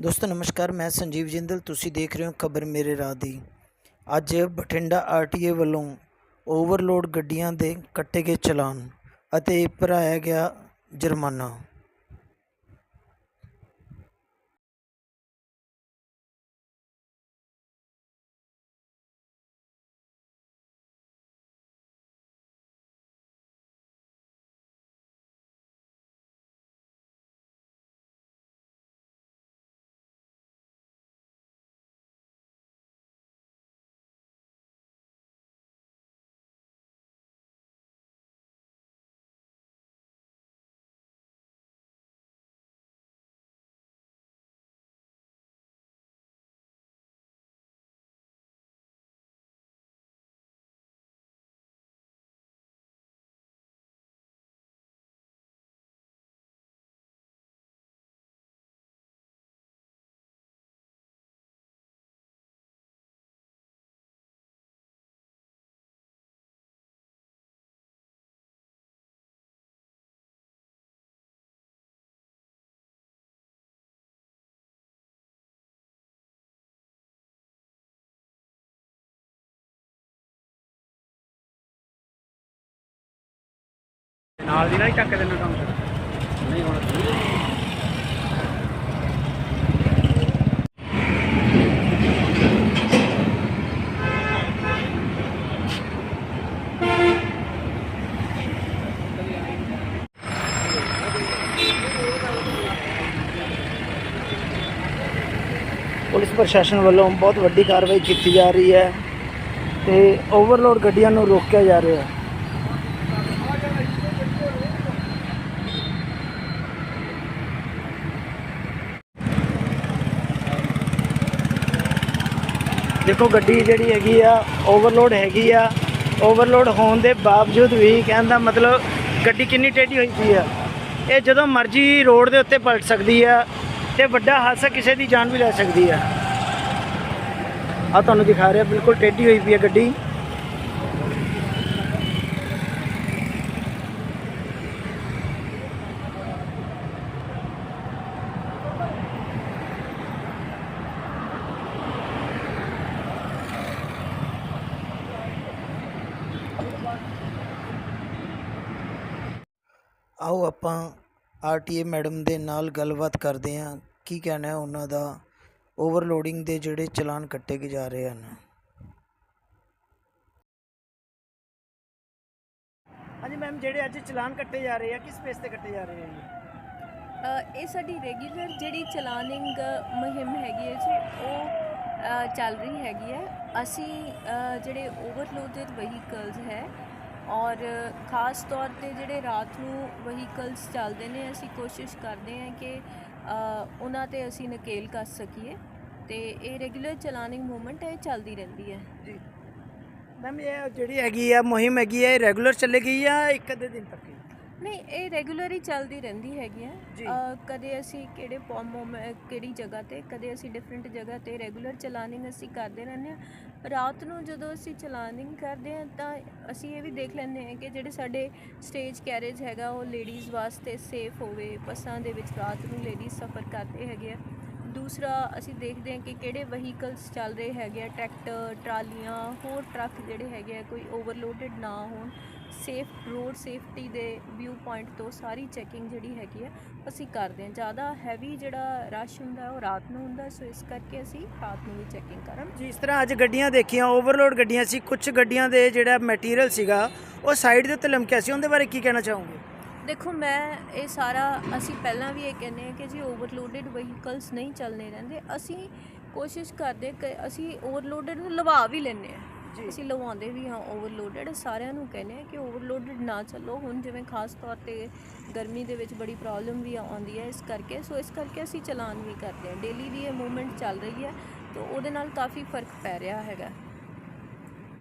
ਦੋਸਤੋ, ਨਮਸਕਾਰ, ਮੈਂ ਸੰਜੀਵ ਜਿੰਦਲ, ਤੁਸੀਂ ਦੇਖ ਰਹੇ ਹੋ ਖਬਰ ਮੇਰੇ ਰਾਹ ਦੀ। ਅੱਜ ਬਠਿੰਡਾ ਆਰਟੀਏ ਵੱਲੋਂ ਓਵਰਲੋਡ ਗੱਡੀਆਂ ਦੇ ਕੱਟੇ ਗਏ ਚਲਾਨ ਅਤੇ ਭਰਾਇਆ ਗਿਆ ਜੁਰਮਾਨਾ। ਨਾਲ ਦੀ ਨਾਲ ਹੀ ਟੱਕ ਦੇਣਾ ਕੰਮ ਨਹੀਂ ਹੁਣ ਪੁਲਿਸ ਪ੍ਰਸ਼ਾਸਨ ਵੱਲੋਂ ਬਹੁਤ ਵੱਡੀ ਕਾਰਵਾਈ ਕੀਤੀ ਜਾ ਰਹੀ ਹੈ ਤੇ ਓਵਰਲੋਡ ਗੱਡੀਆਂ ਨੂੰ ਰੋਕਿਆ ਜਾ ਰਿਹਾ ਹੈ। ਦੇਖੋ ਗੱਡੀ ਜਿਹੜੀ ਹੈਗੀ ਆ ਓਵਰਲੋਡ ਹੈਗੀ ਆ। ਓਵਰਲੋਡ ਹੋਣ ਦੇ ਬਾਵਜੂਦ ਵੀ ਕਹਿਣ ਦਾ ਮਤਲਬ ਗੱਡੀ ਕਿੰਨੀ ਟੇਢੀ ਹੋਈ ਪਈ ਆ। ਇਹ ਜਦੋਂ ਮਰਜ਼ੀ ਰੋਡ ਦੇ ਉੱਤੇ ਪਲਟ ਸਕਦੀ ਆ ਤੇ ਵੱਡਾ ਹਾਦਸਾ ਕਿਸੇ ਦੀ ਜਾਨ ਵੀ ਲੈ ਸਕਦੀ ਆ। ਆ ਤੁਹਾਨੂੰ ਦਿਖਾ ਰਿਹਾ, ਬਿਲਕੁਲ ਟੇਢੀ ਹੋਈ ਪਈ ਆ ਗੱਡੀ। ਆਓ ਆਪਾਂ ਆਰਟੀਏ ਮੈਡਮ ਦੇ ਨਾਲ ਗੱਲਬਾਤ ਕਰਦੇ ਹਾਂ। ਕੀ ਕਹਿਣਾ ਹੈ ਉਹਨਾਂ ਦਾ? ਓਵਰਲੋਡਿੰਗ ਦੇ ਜਿਹੜੇ ਚਲਾਨ ਕੱਟੇ ਗਏ ਜਾ ਰਹੇ ਹਨ। ਹਾਂਜੀ ਮੈਮ ਜਿਹੜੇ ਅੱਜ ਚਲਾਨ ਕੱਟੇ ਜਾ ਰਹੇ ਆ ਕਿਸ ਬੇਸ ਤੇ ਕੱਟੇ ਜਾ ਰਹੇ ਆ ਜੀ? ਅ, ਇਹ ਸਾਡੀ ਰੈਗੂਲਰ ਜਿਹੜੀ ਚਲਾਨਿੰਗ ਮੁਹਿੰਮ ਹੈਗੀ ਹੈ ਜੀ ਉਹ ਅ, ਚੱਲ ਰਹੀ ਹੈਗੀ ਹੈ। ਅਸੀਂ ਅ, ਜਿਹੜੇ ਓਵਰਲੋਡਡ ਵਹੀਕਲਸ ਹੈ ਔਰ ਖਾਸ ਤੌਰ ਤੇ ਜਿਹੜੇ ਰਾਤ ਨੂੰ ਵਹੀਕਲਸ ਚੱਲਦੇ ਨੇ, ਅਸੀਂ ਕੋਸ਼ਿਸ਼ ਕਰਦੇ ਹਾਂ ਕਿ ਉਹਨਾਂ ਤੇ ਅਸੀਂ ਨਕੇਲ ਕੱਸ ਸਕੀਏ ਤੇ ਇਹ ਰੈਗੂਲਰ ਚਲਾਨਿੰਗ ਮੂਵਮੈਂਟ ਹੈ, ਇਹ ਚੱਲਦੀ ਰਹਿੰਦੀ ਹੈ। ਜੀ। ਮੈਮ, ਇਹ ਜਿਹੜੀ ਹੈਗੀ ਆ, ਮੁਹਿੰਮ ਹੈਗੀ ਹੈ ਇਹ ਰੈਗੂਲਰ ਚੱਲੇਗੀ ਜਾਂ ਇੱਕ ਅੱਧੇ ਦਿਨ ਤੱਕ ਨਹੀਂ ਇਹ ਰੈਗੂਲਰ ਹੀ ਚੱਲਦੀ ਰਹਿੰਦੀ ਹੈਗੀ ਜੀ। ਹੈ ਕਦੇ ਅਸੀਂ ਕਿਹੜੇ ਪੌਮ ਕਿਹੜੀ ਜਗ੍ਹਾ ਤੇ ਕਦੇ ਅਸੀਂ ਡਿਫਰੈਂਟ ਜਗ੍ਹਾ ਤੇ ਰੈਗੂਲਰ ਚਲਾਨਿੰਗ ਅਸੀਂ ਕਰਦੇ ਰਹਿੰਦੇ ਹਾਂ। ਰਾਤ ਨੂੰ ਜਦੋਂ ਅਸੀਂ ਚਲਾਨਿੰਗ ਕਰਦੇ ਹਾਂ ਤਾਂ ਅਸੀਂ ਇਹ ਵੀ ਦੇਖ ਲੈਂਦੇ ਹਾਂ ਕਿ ਜਿਹੜੇ ਸਾਡੇ ਸਟੇਜ ਕੈਰੇਜ ਹੈਗਾ ਉਹ ਲੇਡੀਜ਼ ਵਾਸਤੇ ਸੇਫ ਹੋਵੇ ਬੱਸਾਂ ਦੇ ਵਿੱਚ ਰਾਤ ਨੂੰ ਲੇਡੀਜ਼ ਸਫ਼ਰ ਕਰਦੇ ਹੈਗੇ ਆ। ਦੂਸਰਾ ਅਸੀਂ ਦੇਖਦੇ ਹਾਂ ਕਿ ਕਿਹੜੇ ਵਹੀਕਲਸ ਚੱਲ ਰਹੇ ਹੈਗੇ ਆ ਟਰੈਕਟਰ ਟਰਾਲੀਆਂ, ਹੋਰ ਟਰੱਕ ਜਿਹੜੇ ਹੈਗੇ ਆ, ਕੋਈ ਓਵਰਲੋਡਡ ਨਾ ਹੋਣ ਸੇਫ ਰੋਡ ਸੇਫਟੀ ਦੇ ਵਿਊ ਪੁਆਇੰਟ ਤੋਂ ਸਾਰੀ ਚੈਕਿੰਗ ਜਿਹੜੀ ਹੈਗੀ ਆ, ਅਸੀਂ ਕਰਦੇ ਹਾਂ। ਜ਼ਿਆਦਾ ਹੈਵੀ ਜਿਹੜਾ ਰਸ਼ ਹੁੰਦਾ, ਉਹ ਰਾਤ ਨੂੰ ਹੁੰਦਾ, ਸੋ ਇਸ ਕਰਕੇ ਅਸੀਂ ਰਾਤ ਨੂੰ ਵੀ ਚੈਕਿੰਗ ਕਰਾਂ ਜਿਸ ਤਰ੍ਹਾਂ ਅੱਜ ਗੱਡੀਆਂ ਦੇਖੀਆਂ ਓਵਰਲੋਡ ਗੱਡੀਆਂ ਸੀ ਕੁਝ ਗੱਡੀਆਂ ਦੇ ਜਿਹੜਾ ਮਟੀਰੀਅਲ ਸੀਗਾ, ਉਹ ਸਾਈਡ ਦੇ ਉੱਤੇ ਲਮਕਿਆ ਸੀ, ਉਹਦੇ ਬਾਰੇ ਕੀ ਕਹਿਣਾ ਚਾਹੋਗੇ? ਦੇਖੋ ਮੈਂ ਇਹ ਸਾਰਾ ਅਸੀਂ ਪਹਿਲਾਂ ਵੀ ਇਹ ਕਹਿੰਦੇ ਹਾਂ ਕਿ ਜੀ ਓਵਰਲੋਡਡ ਵਹੀਕਲਸ ਨਹੀਂ ਚੱਲਨੇ ਰਹਿੰਦੇ। ਅਸੀਂ ਕੋਸ਼ਿਸ਼ ਕਰਦੇ ਕਿ ਅਸੀਂ ਓਵਰਲੋਡਡ ਨੂੰ ਲਵਾ ਵੀ ਲੈਂਦੇ ਜੀ। ਅਸੀਂ ਲਵਾਉਂਦੇ ਵੀ ਹਾਂ ਓਵਰਲੋਡਡ ਸਾਰਿਆਂ ਨੂੰ ਕਹਿੰਦੇ ਆ ਕਿ ਓਵਰਲੋਡਡ ਨਾ ਚੱਲੋ। ਹੁਣ ਜਿਵੇਂ ਖਾਸ ਤੌਰ ਤੇ ਗਰਮੀ ਦੇ ਵਿੱਚ ਬੜੀ ਪ੍ਰੋਬਲਮ ਵੀ ਆਉਂਦੀ ਹੈ ਇਸ ਕਰਕੇ। ਸੋ ਇਸ ਕਰਕੇ ਅਸੀਂ ਚਲਾਨ ਵੀ ਕਰਦੇ ਹਾਂ। ਡੇਲੀ ਦੀ ਇਹ ਮੂਵਮੈਂਟ ਚੱਲ ਰਹੀ ਹੈ। ਤਾਂ ਉਹਦੇ ਨਾਲ ਕਾਫੀ ਫ਼ਰਕ ਪੈ ਰਿਹਾ ਹੈਗਾ।